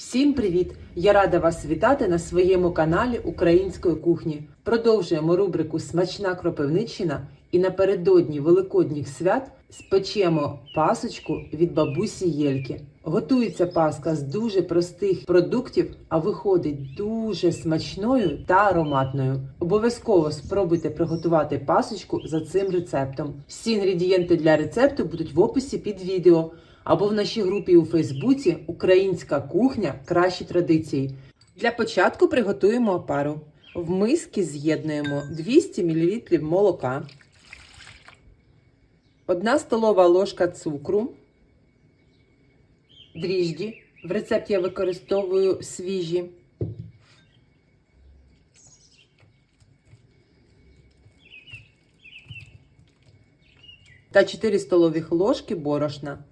Всім привіт! Я рада вас вітати на своєму каналі Української кухні. Продовжуємо рубрику Смачна кропивниччина і напередодні великодніх свят спечемо пасочку від бабусі Єльки. Готується паска з дуже простих продуктів, а виходить дуже смачною та ароматною. Обов'язково спробуйте приготувати пасочку за цим рецептом. Всі інгредієнти для рецепту будуть в описі під відео або в нашій групі у Фейсбуці Українська кухня кращі традиції. Для початку приготуємо опару. В миски з'єднуємо 200 мл молока, 1 столова ложка цукру, дріжджі. В рецепті я використовую свіжі. Та 4 столових ложки борошна.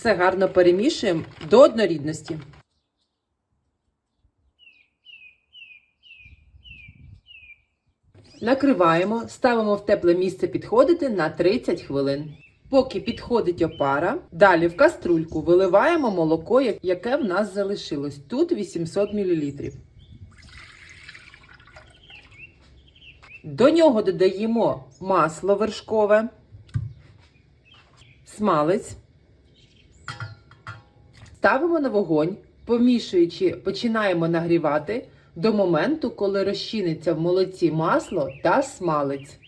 Все гарно перемішуємо до однорідності. Накриваємо, ставимо в тепле місце підходити на 30 хвилин. Поки підходить опара, далі в каструльку виливаємо молоко, яке в нас залишилось. Тут 800 мл. До нього додаємо масло вершкове, смалець. Ставимо на вогонь, помішуючи, починаємо нагрівати до моменту, коли розчиниться в молоці масло та смалець.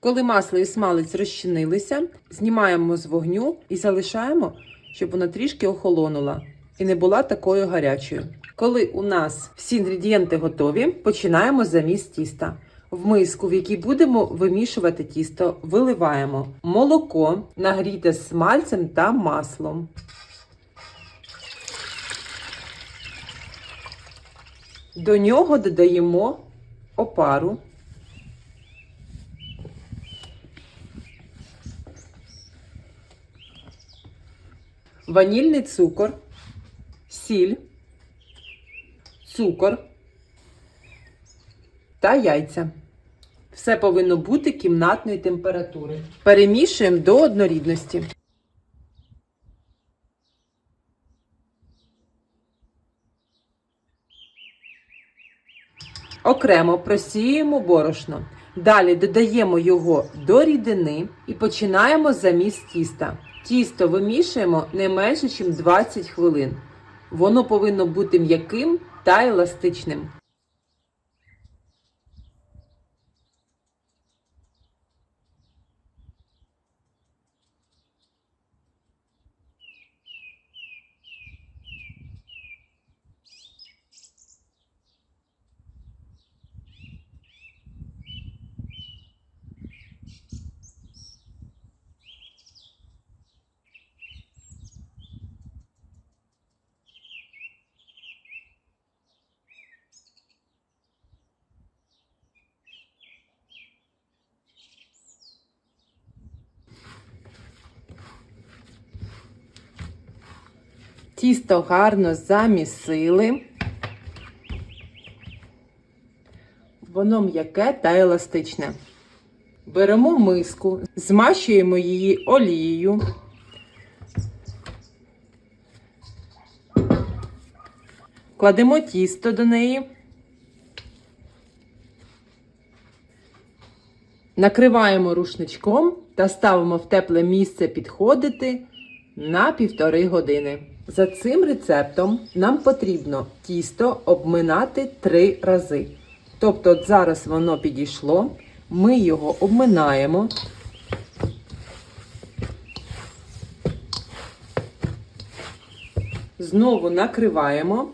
Коли масло і смалець розчинилися, знімаємо з вогню і залишаємо, щоб вона трішки охолонула і не була такою гарячою. Коли у нас всі інгредієнти готові, починаємо заміс тіста. В миску, в якій будемо вимішувати тісто, виливаємо молоко, нагріте смальцем та маслом. До нього додаємо опару. Ванільний цукор, сіль, цукор та яйця. Все повинно бути кімнатної температури. Перемішуємо до однорідності. Окремо просіюємо борошно. Далі додаємо його до рідини і починаємо заміс тіста. Тісто вимішуємо не менше, ніж 20 хвилин. Воно повинно бути м'яким та еластичним. Тісто гарно замісили. Воно м'яке та еластичне. Беремо миску, змащуємо її олією. Кладемо тісто до неї. Накриваємо рушничком та ставимо в тепле місце підходити на півтори години. За цим рецептом нам потрібно тісто обминати три рази. Тобто, зараз воно підійшло, ми його обминаємо. Знову накриваємо,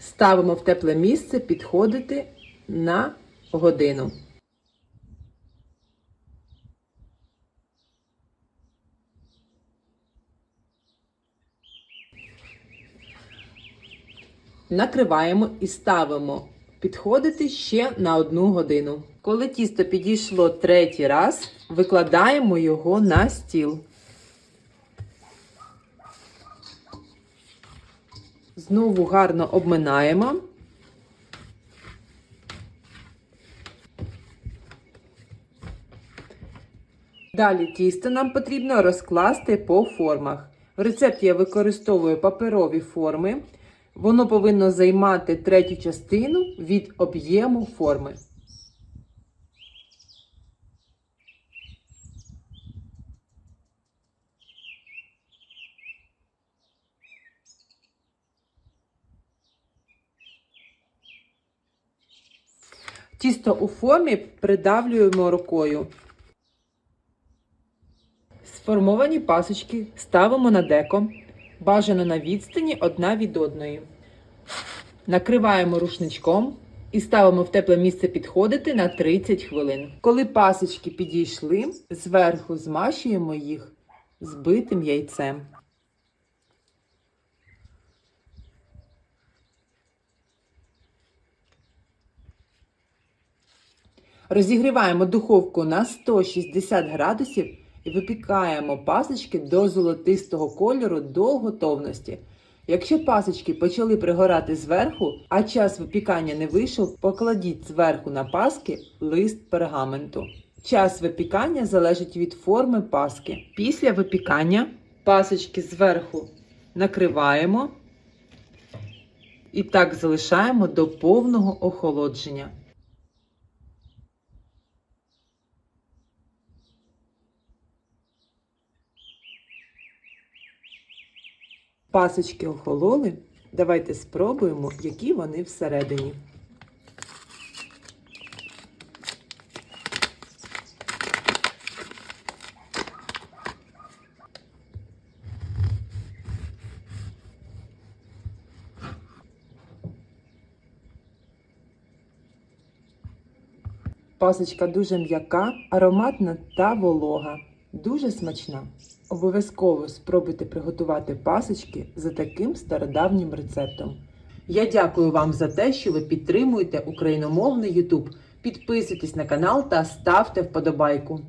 ставимо в тепле місце підходити на годину. накриваємо і ставимо підходити ще на одну годину. Коли тісто підійшло третій раз, викладаємо його на стіл. Знову гарно обминаємо. Далі тісто нам потрібно розкласти по формах. В рецепті я використовую паперові форми. Воно повинно займати третю частину від об'єму форми. Тісто у формі придавлюємо рукою. Сформовані пасочки ставимо на деко, бажано на відстані одна від одної. Накриваємо рушничком і ставимо в тепле місце підходити на 30 хвилин. Коли пасочки підійшли, зверху змащуємо їх збитим яйцем. Розігріваємо духовку на 160 градусів випікаємо пасочки до золотистого кольору до готовності. Якщо пасочки почали пригорати зверху, а час випікання не вийшов, покладіть зверху на паски лист пергаменту. Час випікання залежить від форми паски. Після випікання пасочки зверху накриваємо і так залишаємо до повного охолодження. Пасочки охололи. Давайте спробуємо, які вони всередині. Пасочка дуже м'яка, ароматна та волога. Дуже смачна. Обов'язково спробуйте приготувати пасочки за таким стародавнім рецептом. Я дякую вам за те, що ви підтримуєте україномовний YouTube. Підписуйтесь на канал та ставте вподобайку.